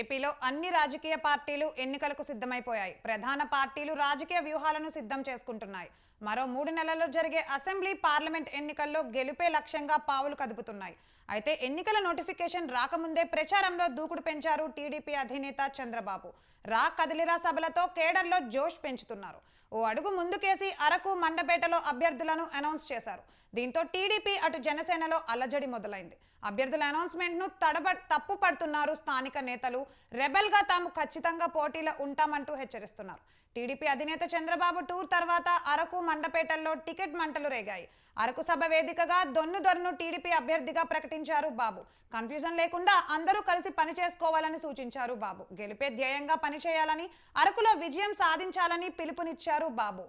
ఏపీలో అన్ని రాజకీయ పార్టీలు ఎన్నికలకు సిద్ధమైపోయాయి. ప్రధాన పార్టీలు రాజకీయ వ్యూహాలను సిద్ధం చేసుకుంటున్నాయి. మరో మూడు నెలల్లో జరిగే అసెంబ్లీ పార్లమెంట్ ఎన్నికల్లో గెలుపే లక్ష్యంగా పావులు కదుపుతున్నాయి. అయితే ఎన్నికల నోటిఫికేషన్ రాకముందే ప్రచారంలో దూకుడు పెంచారు టీడీపీ అధినేత చంద్రబాబు. రా కదిలిరా సభలతో కేడర్లో జోష్ పెంచుతున్నారు. ఓ అడుగు ముందుకేసి అరకు మండపేటలో అభ్యర్థులను అనౌన్స్ చేశారు. దీంతో టీడీపీ అటు జనసేనలో అలజడి మొదలైంది. అభ్యర్థుల అనౌన్స్మెంట్ను తడబ తప్పు పడుతున్నారు స్థానిక నేతలు. రెబల్గా తాము ఖచ్చితంగా పోటీలో ఉంటామంటూ హెచ్చరిస్తున్నారు. టీడీపీ అధినేత చంద్రబాబు టూర్ తర్వాత అరకు మండపేటల్లో టికెట్ మంటలు రేగాయి. అరకు సభ వేదికగా దొన్ను దొరను టీడీపీ అభ్యర్థిగా ప్రకటించారు బాబు. కన్ఫ్యూజన్ లేకుండా అందరూ కలిసి పని చేసుకోవాలని సూచించారు బాబు. గెలిపే ధ్యేయంగా పనిచేయాలని అరకులో విజయం సాధించాలని పిలుపునిచ్చారు బాబు.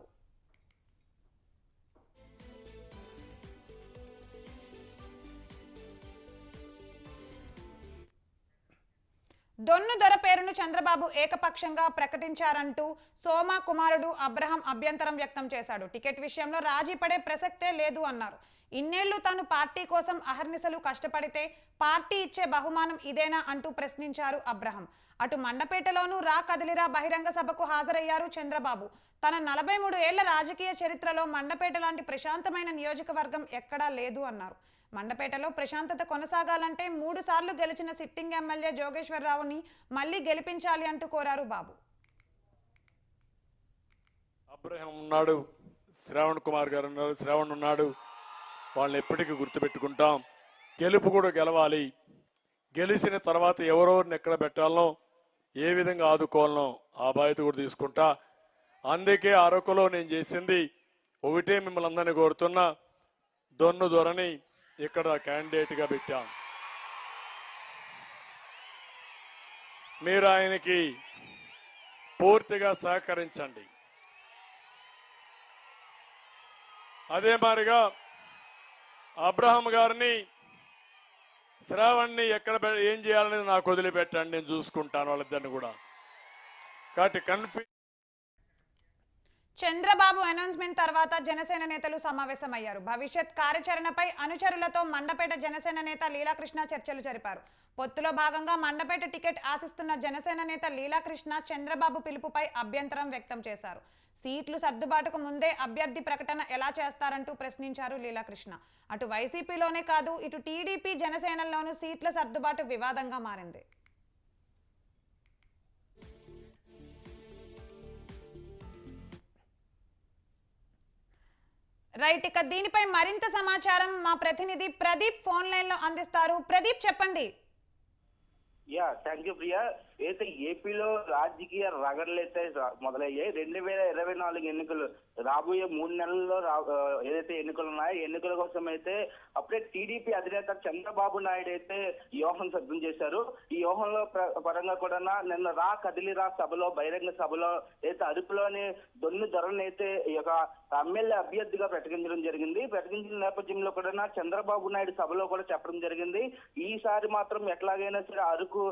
దొన్ను దొర పేరును చంద్రబాబు ఏకపక్షంగా ప్రకటించారంటూ సోమ కుమారుడు అబ్రహం అభ్యంతరం వ్యక్తం చేశాడు. టికెట్ విషయంలో రాజీ పడే ప్రసక్తే లేదు అన్నారు. ఇన్నేళ్ళు తాను పార్టీ కోసం అహర్నిశలు కష్టపడితే పార్టీ ఇచ్చే బహుమానం ఇదేనా అంటూ ప్రశ్నించారు అబ్రహం. అటు మండపేటలోనూ రా కదిలిరా బహిరంగ సభకు హాజరయ్యారు చంద్రబాబు. తన నలభై మూడు ఏళ్ళ రాజకీయ చరిత్రలో మండపేట లాంటి ప్రశాంతమైన నియోజకవర్గం ఎక్కడా లేదు అన్నారు. మండపేటలో ప్రశాంతత కొనసాగాలంటే మూడు సార్లు గెలిచిన సిట్టింగ్ ఎమ్మెల్యే జోగేశ్వరరావుని మళ్ళీ గెలిపించాలి అంటూ కోరారు బాబు. అబ్రహం ఉన్నాడు శ్రావణ్ కుమార్ గారు ఉన్నారు శ్రావణ్ ఉన్నాడు. వాళ్ళని ఎప్పటికీ గుర్తుపెట్టుకుంటాం. గెలుపు కూడా గెలవాలి. గెలిచిన తర్వాత ఎవరెవరిని ఎక్కడ పెట్టాలనో ఏ విధంగా ఆదుకోవాలనో ఆ బాధ్యత కూడా తీసుకుంటా. అందుకే అరకులో నేను చేసింది ఒకటే మిమ్మల్ని అందరినీ కోరుతున్నా. దొన్ను దొరని ఇక్కడ క్యాండిడేట్గా గా పెట్టాం. మీరు ఆయనకి పూర్తిగా సహకరించండి. అదే మారిగా అబ్రహం గారిని శ్రావణ్ణి ఎక్కడ ఏం చేయాలనేది నాకు వదిలిపెట్టండి నేను చూసుకుంటాను వాళ్ళిద్దరిని కూడా. కాబట్టి కన్ఫ్యూ చంద్రబాబు అనౌన్స్మెంట్ తర్వాత జనసేన నేతలు సమావేశమయ్యారు. భవిష్యత్ కార్యాచరణపై అనుచరులతో మండపేట జనసేన నేత లీలాకృష్ణ చర్చలు జరిపారు. పొత్తులో భాగంగా మండపేట టికెట్ ఆశిస్తున్న జనసేన నేత లీలాకృష్ణ చంద్రబాబు పిలుపుపై అభ్యంతరం వ్యక్తం చేశారు. సీట్లు సర్దుబాటుకు ముందే అభ్యర్థి ప్రకటన ఎలా చేస్తారంటూ ప్రశ్నించారు లీలాకృష్ణ. అటు వైసీపీలోనే కాదు ఇటు టీడీపీ జనసేనల్లోనూ సీట్ల సర్దుబాటు వివాదంగా మారింది. రైట్ ఇక దీనిపై మరింత సమాచారం మా ప్రతినిధి ప్రదీప్ ఫోన్ లైన్లో అందిస్తారు. ప్రదీప్ చెప్పండి. యా థ్యాంక్ యూ ప్రియా అయితే ఏపీలో రాజకీయ రగడలైతే మొదలయ్యాయి. రెండు వేల ఇరవై నాలుగు ఎన్నికలు రాబోయే మూడు నెలల్లో ఏదైతే ఎన్నికలు ఉన్నాయో ఎన్నికల కోసం అయితే అప్పుడే టీడీపీ అధినేత చంద్రబాబు నాయుడు అయితే వ్యూహం సిద్ధం చేశారు. ఈ వ్యూహంలో పరంగా కూడా నిన్న రా కదిలి రా సభలో బహిరంగ సభలో అయితే అరుపులోని దొన్ని ధరని అయితే ఈ యొక్క ఎమ్మెల్యే అభ్యర్థిగా ప్రకటించడం జరిగింది. ప్రకటించిన నేపథ్యంలో కూడా చంద్రబాబు నాయుడు సభలో కూడా చెప్పడం జరిగింది. ఈసారి మాత్రం ఎట్లాగైనా సరే అరకు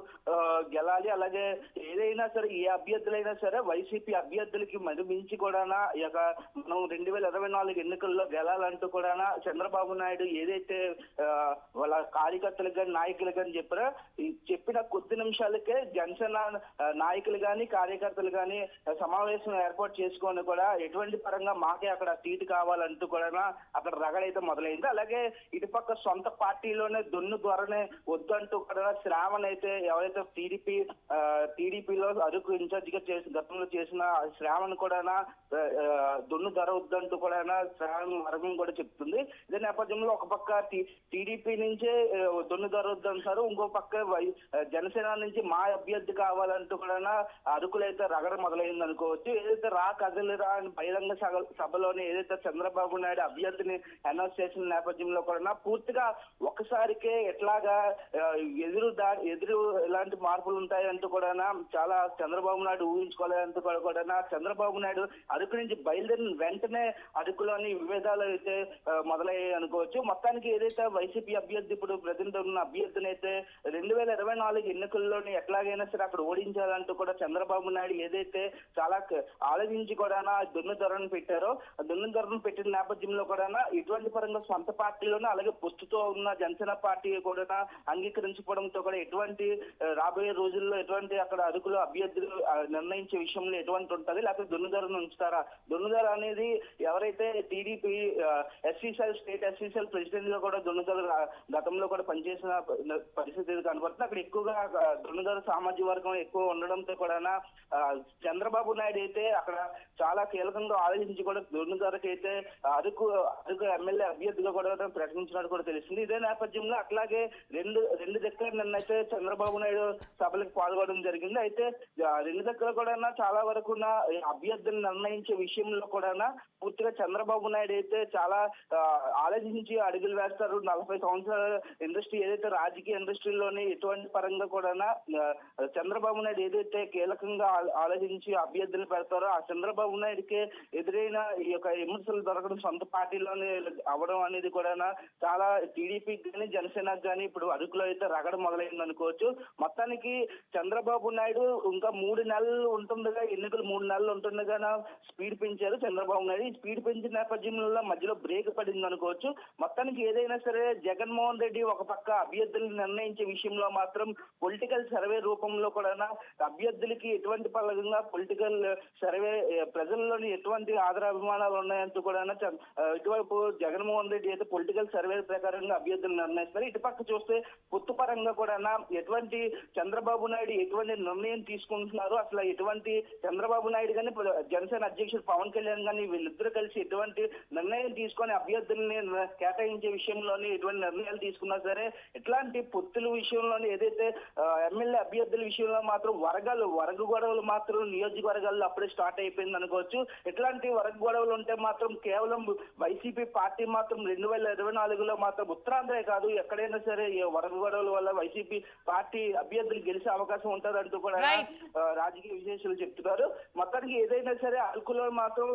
గెలాలి అలాగే ఏదైనా సరే ఏ అభ్యర్థులైనా సరే వైసీపీ అభ్యర్థులకి మరి మించి కూడా ఈ యొక్క మనం రెండు వేల ఇరవై నాలుగు ఎన్నికల్లో గెలాలంటూ కూడా చంద్రబాబు నాయుడు ఏదైతే వాళ్ళ కార్యకర్తలకు కానీ నాయకులు కానీ చెప్పారో చెప్పిన కొద్ది నిమిషాలకే జనసేన నాయకులు కానీ కార్యకర్తలు కానీ సమావేశం ఏర్పాటు చేసుకొని కూడా ఎటువంటి పరంగా మాకే అక్కడ సీటు కావాలంటూ కూడా అక్కడ రగడైతే మొదలైంది. అలాగే ఇటుపక్క సొంత పార్టీలోనే దొన్ను ద్వారానే వద్దంటూ కూడా శ్రావణ్ అయితే ఎవరైతే టీడీపీ టీడీపీలో అరకు ఇన్ఛార్జ్గా గతంలో చేసిన శ్రావణ్ కూడా దొన్ను ధర వద్దంటూ కూడా శ్రావణ్ వర్గం కూడా చెప్తుంది. ఇదే నేపథ్యంలో ఒక పక్క టీడీపీ నుంచే దొన్ను ధర వద్దంటారు ఇంకో పక్క జనసేన నుంచి మా అభ్యర్థి కావాలంటూ కూడా అరకులు అయితే రగడ మొదలైంది అనుకోవచ్చు. ఏదైతే రా కదలిరా అని బహిరంగ సభ- సభలోనే ఏదైతే చంద్రబాబు నాయుడు అభ్యర్థిని అనౌన్స్ చేసిన నేపథ్యంలో కూడా పూర్తిగా ఒకసారికే ఎట్లాగా ఎదురు దా ఎదురు ఎలాంటి మార్పులు ఉంటాయంటూ కూడా చాలా చంద్రబాబు నాయుడు ఊహించుకోలేనంత కూడా కూడా చంద్రబాబు నాయుడు అరకు నుంచి బయలుదేరిన వెంటనే అరకులోని విభేదాలు అయితే మొదలయ్యాయి అనుకోవచ్చు. మొత్తానికి ఏదైతే వైసీపీ అభ్యర్థి ఇప్పుడు ప్రజెంట్ ఉన్న అభ్యర్థిని అయితే రెండు వేల ఇరవై నాలుగు ఎన్నికల్లోని ఎట్లాగైనా సరే అక్కడ ఓడించాలంటూ కూడా చంద్రబాబు నాయుడు ఏదైతే చాలా ఆలోచించి కూడా దున్ను పెట్టారో ఆ పెట్టిన నేపథ్యంలో కూడా ఇటువంటి పరంగా సొంత పార్టీలోనే అలాగే పొత్తుతో ఉన్న జనసేన పార్టీ కూడా అంగీకరించుకోవడంతో కూడా ఎటువంటి రాబోయే రోజుల్లో ఎటువంటి అక్కడ అదుకులో అభ్యర్థులు నిర్ణయించే విషయంలో ఎటువంటి ఉంటది? లేకపోతే దున్నుదరను ఉంచుతారా? దున్నుదర అనేది ఎవరైతే టీడీపీ ఎస్సీసీఎల్ స్టేట్ ఎస్సీసీఎల్ ప్రెసిడెంట్గా కూడా దున్నుదర గతంలో కూడా పనిచేసిన పరిస్థితి కనబడుతుంది అక్కడ ఎక్కువగా ఆ, సామాజిక వర్గం ఎక్కువ ఉండడంతో కూడా చంద్రబాబు నాయుడు అయితే అక్కడ చాలా కీలకంగా ఆలోచించి కూడా దున్నుదరకి అయితే అరకు అరకు ఎమ్మెల్యే అభ్యర్థిగా కూడా ప్రకటించినట్టు కూడా తెలిసింది ఇదే నేపథ్యంలో అట్లాగే రెండు రెండు దగ్గర నిన్నైతే చంద్రబాబు నాయుడు సభలకు పాల్గొనడం జరిగింది. అయితే రెండు దగ్గర కూడా చాలా వరకు అభ్యర్థులు నిర్ణయించే విషయంలో కూడా పూర్తిగా చంద్రబాబు నాయుడు అయితే చాలా ఆలోచించి అడుగులు వేస్తారు. నలభై సంవత్సరాల ఇండస్ట్రీ ఏదైతే రాజకీయ ఇండస్ట్రీలోనే ఎటువంటి పరంగా కూడా చంద్రబాబు నాయుడు ఏదైతే కీలకంగా ఆలోచించి అభ్యర్థులు పెడతారో ఆ చంద్రబాబు నాయుడుకే ఎదురైన ఈ యొక్క విమర్శలు దొరకడం సొంత పార్టీలోనే అవడం అనేది కూడా చాలా టీడీపీకి కానీ జనసేనకు కానీ ఇప్పుడు అదుపులో అయితే రగడం మొదలైంది అనుకోవచ్చు మొత్తానికి చంద్రబాబు నాయుడు ఇంకా మూడు నెలలు ఉంటుండగా ఎన్నికలు మూడు నెలలు ఉంటుండగా స్పీడ్ పెంచారు చంద్రబాబు నాయుడు. ఈ స్పీడ్ పెంచిన నేపథ్యంలో మధ్యలో బ్రేక్ పడింది అనుకోవచ్చు. మొత్తానికి ఏదైనా సరే జగన్మోహన్ రెడ్డి ఒక పక్క అభ్యర్థులను నిర్ణయించే విషయంలో మాత్రం పొలిటికల్ సర్వే రూపంలో కూడా అభ్యర్థులకి ఎటువంటి పరంగా పొలిటికల్ సర్వే ప్రజల్లోని ఎటువంటి ఆదరాభిమానాలు ఉన్నాయంటూ కూడా ఇటువైపు జగన్మోహన్ రెడ్డి అయితే పొలిటికల్ సర్వే ప్రకారంగా అభ్యర్థులు నిర్ణయిస్తారు. ఇటుపక్క చూస్తే పొత్తు పరంగా కూడా ఎటువంటి చంద్రబాబు నాయుడు ఎటువంటి నిర్ణయం తీసుకుంటున్నారు? అసలు ఎటువంటి చంద్రబాబు నాయుడు కానీ జనసేన అధ్యక్షుడు పవన్ కళ్యాణ్ కానీ వీళ్ళిద్దరూ కలిసి ఎటువంటి నిర్ణయం తీసుకొని అభ్యర్థుల్ని కేటాయించే విషయంలోని ఎటువంటి నిర్ణయాలు తీసుకున్నా సరే ఎట్లాంటి పొత్తుల విషయంలోని ఏదైతే ఎమ్మెల్యే అభ్యర్థుల విషయంలో మాత్రం వరగలు వరగ గొడవలు మాత్రం నియోజకవర్గాల్లో అప్పుడే స్టార్ట్ అయిపోయింది అనుకోవచ్చు. ఎట్లాంటి వరగ గొడవలు ఉంటే మాత్రం కేవలం వైసీపీ పార్టీ మాత్రం రెండు వేల ఇరవై నాలుగులో మాత్రం ఉత్తరాంధ్రే కాదు ఎక్కడైనా సరే ఈ వరగ గొడవల వల్ల వైసీపీ పార్టీ అభ్యర్థులు గెలిచే అవకాశం ఉంటదంటూ కూడా రాజకీయ విశేషాలు చెప్తున్నారు. మొత్తానికి ఏదైనా సరే అరకులో మాత్రం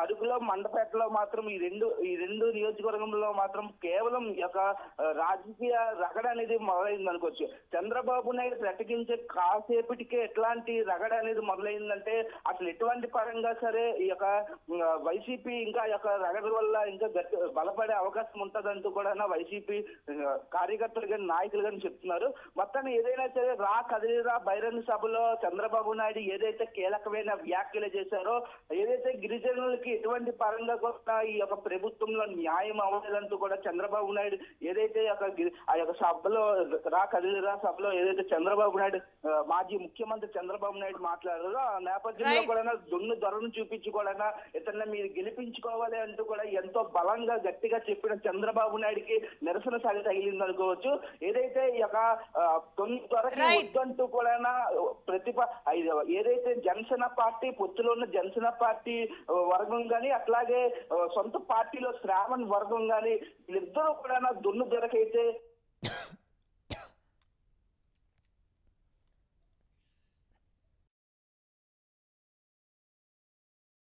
అరకులో మండపేటలో మాత్రం ఈ రెండు ఈ రెండు నియోజకవర్గంలో మాత్రం కేవలం యొక్క ఆ, రాజకీయ రగడ అనేది మొదలైంది అనుకోవచ్చు. చంద్రబాబు నాయుడు ప్రకటించే కాసేపటికే ఎట్లాంటి రగడ అనేది మొదలైందంటే అసలు ఎటువంటి పరంగా సరే ఈ యొక్క వైసీపీ ఇంకా యొక్క రగడ వల్ల ఇంకా బలపడే అవకాశం ఉంటదంటూ కూడా వైసీపీ కార్యకర్తలు కానీ నాయకులు కానీ చెప్తున్నారు. మొత్తాన్ని ఏదైనా సరే రా కదిలిరా బహిరంగ సభలో చంద్రబాబు నాయుడు ఏదైతే కీలకమైన వ్యాఖ్యలు చేశారో ఏదైతే గిరిజనులకి ఎటువంటి పరంగా కూడా ఈ యొక్క ప్రభుత్వంలో న్యాయం అవ్వలేదంటూ కూడా చంద్రబాబు నాయుడు ఏదైతే ఆ యొక్క సభలో రా కదిలిరా సభలో ఏదైతే చంద్రబాబు నాయుడు మాజీ ముఖ్యమంత్రి చంద్రబాబు నాయుడు మాట్లాడారో ఆ నేపథ్యంలో. కూడా దున్ను ధరను చూపించి కూడా ఇతన్ని మీరు గెలిపించుకోవాలి అంటూ కూడా ఎంతో బలంగా గట్టిగా చెప్పిన చంద్రబాబు నాయుడికి నిరసన సాగి తగిలింది అనుకోవచ్చు ఏదైతే ఈ యొక్క తొమ్మిది Right. వద్దంటూ కూడా ప్రతిభ ఏదైతే జనసేన పార్టీ పొత్తులో ఉన్న జనసేన పార్టీ వర్గం గాని అట్లాగే సొంత పార్టీలో శ్రావణ్ వర్గం గాని వీళ్ళిద్దరూ కూడా దున్ను దొరకైతే